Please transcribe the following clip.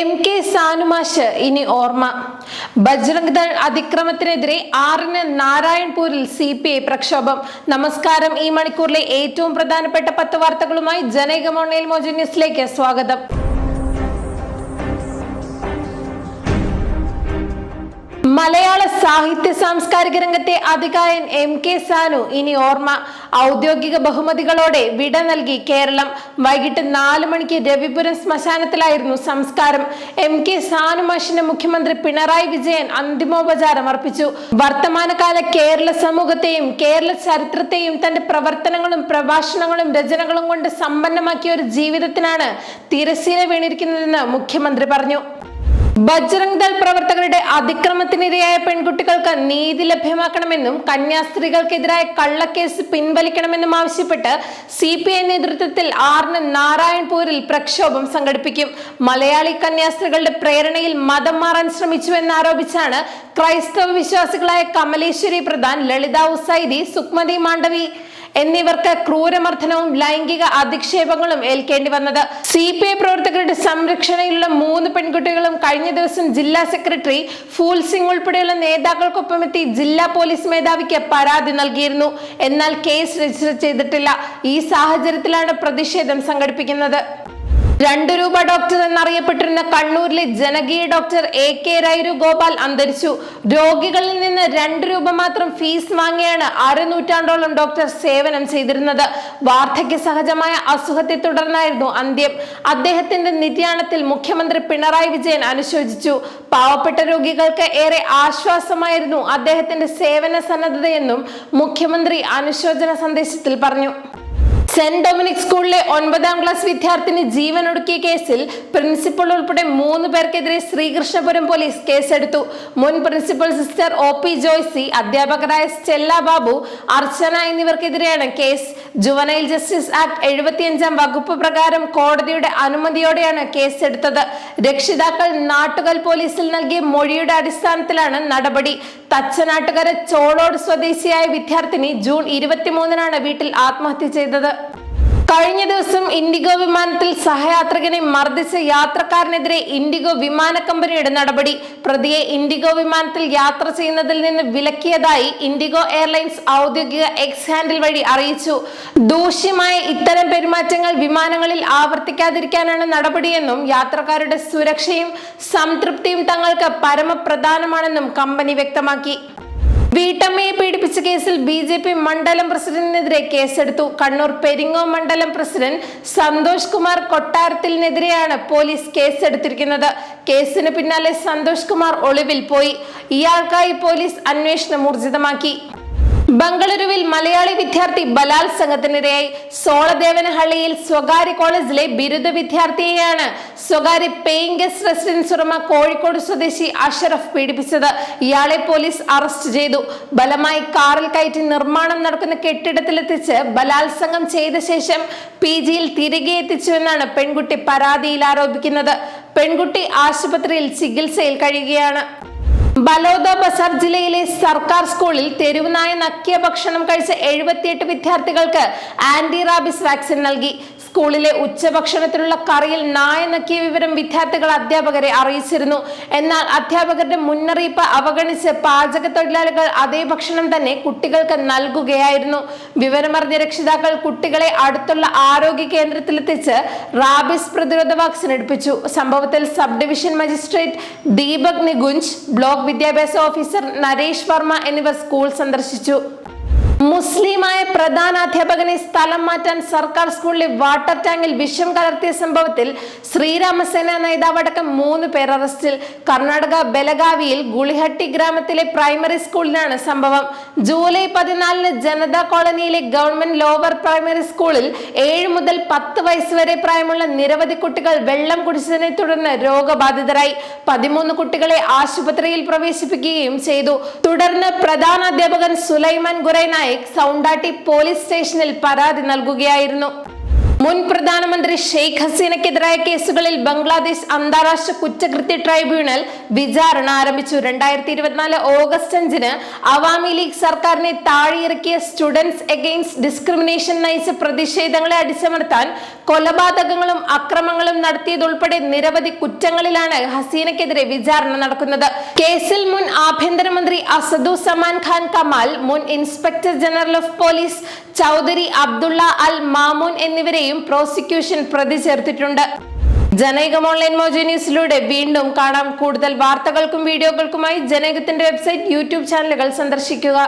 M K സാനുമാഷ് ഇനി ഓർമ്മ. ബജ്രംഗ് ദൾ അതിക്രമത്തിനെതിരെ ആറിന് നാരായൺപൂരിൽ സി പി ഐ പ്രക്ഷോഭം. നമസ്കാരം. ഈ മണിക്കൂറിലെ ഏറ്റവും പ്രധാനപ്പെട്ട പത്ത് വാർത്തകളുമായി ജനകമോണയിൽ മോജി ന്യൂസിലേക്ക് സ്വാഗതം. മലയാള സാഹിത്യ സാംസ്കാരിക രംഗത്തെ അധികായൻ എം കെ സാനു ഇനി ഓർമ്മ. ഔദ്യോഗിക ബഹുമതികളോടെ വിട നൽകി കേരളം. വൈകിട്ട് നാല് മണിക്ക് രവിപുരം ശ്മശാനത്തിലായിരുന്നു സംസ്കാരം. എം കെ സാനു മാഷിന് മുഖ്യമന്ത്രി പിണറായി വിജയൻ അന്തിമോപചാരം അർപ്പിച്ചു. വർത്തമാനകാല കേരള സമൂഹത്തെയും കേരള ചരിത്രത്തെയും തന്റെ പ്രവർത്തനങ്ങളും പ്രഭാഷണങ്ങളും രചനകളും കൊണ്ട് സമ്പന്നമാക്കിയ ഒരു ജീവിതത്തിനാണ് തിരശ്ശീല വീണിരിക്കുന്നതെന്ന് മുഖ്യമന്ത്രി പറഞ്ഞു. ബജ്രംഗ് ദൾ പ്രവർത്തകരുടെ അതിക്രമത്തിനിരയായ പെൺകുട്ടികൾക്ക് നീതി ലഭ്യമാക്കണമെന്നും കന്യാസ്ത്രീകൾക്കെതിരായ കള്ളക്കേസ് പിൻവലിക്കണമെന്നും ആവശ്യപ്പെട്ട് സി പി ഐ നേതൃത്വത്തിൽ ആറിന് നാരായൺപൂരിൽ പ്രക്ഷോഭം സംഘടിപ്പിക്കും. മലയാളി കന്യാസ്ത്രീകളുടെ പ്രേരണയിൽ മതം മാറാൻ ശ്രമിച്ചുവെന്നാരോപിച്ചാണ് ക്രൈസ്തവ വിശ്വാസികളായ കമലേശ്വരി പ്രധാൻ ലളിത ഉസൈദി സുക്മതി മാണ്ഡവി എന്നിവർക്ക് ക്രൂരമർദ്ദനവും ലൈംഗിക അധിക്ഷേപങ്ങളും ഏൽക്കേണ്ടി വന്നത്. സി പി ഐ പ്രവർത്തകരുടെ സംരക്ഷണയിലുള്ള മൂന്ന് പെൺകുട്ടികളും കഴിഞ്ഞ ദിവസം ജില്ലാ സെക്രട്ടറി ഫൂൽ സിംഗ് ഉൾപ്പെടെയുള്ള നേതാക്കൾക്കൊപ്പം എത്തി ജില്ലാ പോലീസ് മേധാവിക്ക് പരാതി നൽകിയിരുന്നു. എന്നാൽ കേസ് രജിസ്റ്റർ ചെയ്തിട്ടില്ല. ഈ സാഹചര്യത്തിലാണ് പ്രതിഷേധം സംഘടിപ്പിക്കുന്നത്. രണ്ട് രൂപ ഡോക്ടർ എന്നറിയപ്പെട്ടിരുന്ന കണ്ണൂരിലെ ജനകീയ doctor A K Rairu Gopal അന്തരിച്ചു. രോഗികളിൽ നിന്ന് രണ്ട് രൂപ മാത്രം ഫീസ് വാങ്ങിയാണ് അരനൂറ്റാണ്ടോളം ഡോക്ടർ സേവനം ചെയ്തിരുന്നത്. വാർദ്ധക്യ സഹജമായ അസുഖത്തെ തുടർന്നായിരുന്നു അന്ത്യം. അദ്ദേഹത്തിന്റെ നിര്യാണത്തിൽ മുഖ്യമന്ത്രി പിണറായി വിജയൻ അനുശോചിച്ചു. പാവപ്പെട്ട രോഗികൾക്ക് ഏറെ ആശ്വാസമായിരുന്നു അദ്ദേഹത്തിന്റെ സേവന സന്നദ്ധതയെന്നും മുഖ്യമന്ത്രി അനുശോചന സന്ദേശത്തിൽ പറഞ്ഞു. സെന്റ് ഡൊമിനിക് സ്കൂളിലെ ഒൻപതാം ക്ലാസ് വിദ്യാർത്ഥിനി ജീവനൊടുക്കിയ കേസിൽ പ്രിൻസിപ്പൽ ഉൾപ്പെടെ മൂന്ന് പേർക്കെതിരെ ശ്രീകൃഷ്ണപുരം പോലീസ് കേസെടുത്തു. മുൻ principal sister O P Joicy അധ്യാപകരായ സ്റ്റെല്ല ബാബു അർച്ചന എന്നിവർക്കെതിരെയാണ് കേസ്. ജുവനൈൽ ജസ്റ്റിസ് ആക്ട് എഴുപത്തിയഞ്ചാം വകുപ്പ് പ്രകാരം കോടതിയുടെ അനുമതിയോടെയാണ് കേസെടുത്തത്. രക്ഷിതാക്കൾ നാട്ടുകൽ പോലീസിൽ നൽകിയ മൊഴിയുടെ അടിസ്ഥാനത്തിലാണ് നടപടി. തച്ചനാട്ടുകര ചോളോട് സ്വദേശിയായ വിദ്യാർത്ഥിനി ജൂൺ ഇരുപത്തിമൂന്നിനാണ് വീട്ടിൽ ആത്മഹത്യ ചെയ്തത്. കഴിഞ്ഞ ദിവസം ഇൻഡിഗോ വിമാനത്തിൽ സഹയാത്രികനെ മർദ്ദിച്ച യാത്രക്കാരനെതിരെ ഇൻഡിഗോ വിമാന കമ്പനിയുടെ നടപടി. പ്രതിയെ ഇൻഡിഗോ വിമാനത്തിൽ യാത്ര ചെയ്യുന്നതിൽ നിന്ന് വിലക്കിയതായി ഇൻഡിഗോ എയർലൈൻസ് ഔദ്യോഗിക എക്സ് ഹാൻഡിൽ വഴി അറിയിച്ചു. ദൂഷ്യമായ ഇത്തരം പെരുമാറ്റങ്ങൾ വിമാനങ്ങളിൽ ആവർത്തിക്കാതിരിക്കാനാണ് നടപടിയെന്നും യാത്രക്കാരുടെ സുരക്ഷയും സംതൃപ്തിയും തങ്ങൾക്ക് പരമപ്രധാനമാണെന്നും കമ്പനി വ്യക്തമാക്കി. വീട്ടമ്മയെ പീഡിപ്പിച്ച കേസിൽ ബി ജെ പി മണ്ഡലം പ്രസിഡന്റിനെതിരെ കേസെടുത്തു. കണ്ണൂർ പെരിങ്ങോ മണ്ഡലം പ്രസിഡന്റ് സന്തോഷ് കുമാർ കൊട്ടാരത്തിനെതിരെയാണ് പോലീസ് കേസെടുത്തിരിക്കുന്നത്. കേസിന് പിന്നാലെ സന്തോഷ് കുമാർ ഒളിവിൽ പോയി. ഇയാൾക്കായി പോലീസ് അന്വേഷണം ഊർജിതമാക്കി. ബംഗളൂരുവിൽ മലയാളി വിദ്യാർത്ഥി ബലാത്സംഗത്തിനിരയായി സോളദേവനഹള്ളിയിൽ സ്വകാര്യ കോളേജിലെ ബിരുദ വിദ്യാർത്ഥിയെയാണ് സ്വകാര്യ പേയിങ് ഗസ്റ്റ് റെസിഡൻസ് ഉടമ കോഴിക്കോട് സ്വദേശി അഷറഫ് പീഡിപ്പിച്ചത്. ഇയാളെ പോലീസ് അറസ്റ്റ് ചെയ്തു. ബലമായി കാറിൽ കയറ്റി നിർമ്മാണം നടക്കുന്ന കെട്ടിടത്തിലെത്തിച്ച് ബലാത്സംഗം ചെയ്ത ശേഷം പി ജിയിൽ തിരികെ എത്തിച്ചുവെന്നാണ് പെൺകുട്ടി പരാതിയിൽ ആരോപിക്കുന്നത്. പെൺകുട്ടി ആശുപത്രിയിൽ ചികിത്സയിൽ കഴിയുകയാണ്. ബലോദ ബസാർ ജില്ലയിലെ സർക്കാർ സ്കൂളിൽ തെരുവുനായ നക്കിയ ഭക്ഷണം കഴിച്ച എഴുപത്തിയെട്ട് വിദ്യാർത്ഥികൾക്ക് ആന്റി റാബിസ് വാക്സിൻ നൽകി. സ്കൂളിലെ ഉച്ചഭക്ഷണത്തിലുള്ള കറിയിൽ നായ നക്കിയ വിവരം വിദ്യാർത്ഥികൾ അധ്യാപകരെ അറിയിച്ചിരുന്നു. എന്നാൽ അധ്യാപകരുടെ മുന്നറിയിപ്പ് അവഗണിച്ച് പാചക തൊഴിലാളികൾ അതേ ഭക്ഷണം തന്നെ കുട്ടികൾക്ക് നൽകുകയായിരുന്നു. വിവരമറിഞ്ഞ രക്ഷിതാക്കൾ കുട്ടികളെ അടുത്തുള്ള ആരോഗ്യ കേന്ദ്രത്തിലെത്തിച്ച് റാബിസ് പ്രതിരോധ വാക്സിൻ എടുപ്പിച്ചു. സംഭവത്തിൽ sub division magistrate Deepak Nigunj block വിദ്യാഭ്യാസ ഓഫീസർ നരേഷ് വർമ്മ എന്നിവർ സ്കൂൾ സന്ദർശിച്ചു. മുസ്ലിമായ പ്രധാന അധ്യാപകനെ സ്ഥലം മാറ്റാൻ സർക്കാർ സ്കൂളിലെ വാട്ടർ ടാങ്കിൽ വിഷം കലർത്തിയ സംഭവത്തിൽ ശ്രീരാമസേന നേതാവടക്കം മൂന്ന് പേർ അറസ്റ്റിൽ. കർണാടക ബലഗാവിയിൽ ഗുളിഹട്ടി ഗ്രാമത്തിലെ പ്രൈമറി സ്കൂളിലാണ് സംഭവം. ജൂലൈ പതിനാലിന് ജനതാ കോളനിയിലെ ഗവൺമെന്റ് ലോവർ പ്രൈമറി സ്കൂളിൽ ഏഴ് മുതൽ പത്ത് വയസ്സ് വരെ പ്രായമുള്ള നിരവധി കുട്ടികൾ വെള്ളം കുടിച്ചതിനെ തുടർന്ന് രോഗബാധിതരായി. പതിമൂന്ന് കുട്ടികളെ ആശുപത്രിയിൽ പ്രവേശിപ്പിക്കുകയും ചെയ്തു. തുടർന്ന് പ്രധാന അധ്യാപകൻ സുലൈമാൻ ഗുറൈ നായിക് സൗണ്ടാട്ടി പോലീസ് സ്റ്റേഷനിൽ പരാതി നൽകുകയായിരുന്നു മുൻ പ്രധാനമന്ത്രി ഷെയ്ഖ് ഹസീനക്കെതിരായ കേസുകളിൽ ബംഗ്ലാദേശ് അന്താരാഷ്ട്ര കുറ്റകൃത്യ ട്രൈബ്യൂണൽ വിചാരണ ആരംഭിച്ചു. രണ്ടായിരത്തി ഇരുപത്തിനാല് ഓഗസ്റ്റ് അഞ്ചിന് അവാമി ലീഗ് സർക്കാരിനെ താഴെയിറക്കിയ സ്റ്റുഡൻസ് എഗെയിൻസ്റ്റ് ഡിസ്ക്രിമിനേഷൻ നയിച്ച പ്രതിഷേധങ്ങളെ അടിച്ചമർത്താൻ കൊലപാതകങ്ങളും അക്രമങ്ങളും നടത്തിയതുൾപ്പെടെ നിരവധി കുറ്റങ്ങളിലാണ് ഹസീനക്കെതിരെ വിചാരണ നടക്കുന്നത്. കേസിൽ മുൻ ആഭ്യന്തരമന്ത്രി അസദു സമാൻ ഖാൻ കമാൽ മുൻ inspector general of police Chowdhury Abdullah Al Mamun എന്നിവരെയും പ്രോസിക്യൂഷൻ പ്രതി ചേർത്തിട്ടുണ്ട്. ജനൈകം ഓൺലൈൻ മോജി ന്യൂസിലൂടെ വീണ്ടും കാണാം കൂടുതൽ വാർത്തകൾക്കും വീഡിയോകൾക്കുമായി ജനകത്തിന്റെ വെബ്സൈറ്റ് യൂട്യൂബ് ചാനലുകൾ സന്ദർശിക്കുക.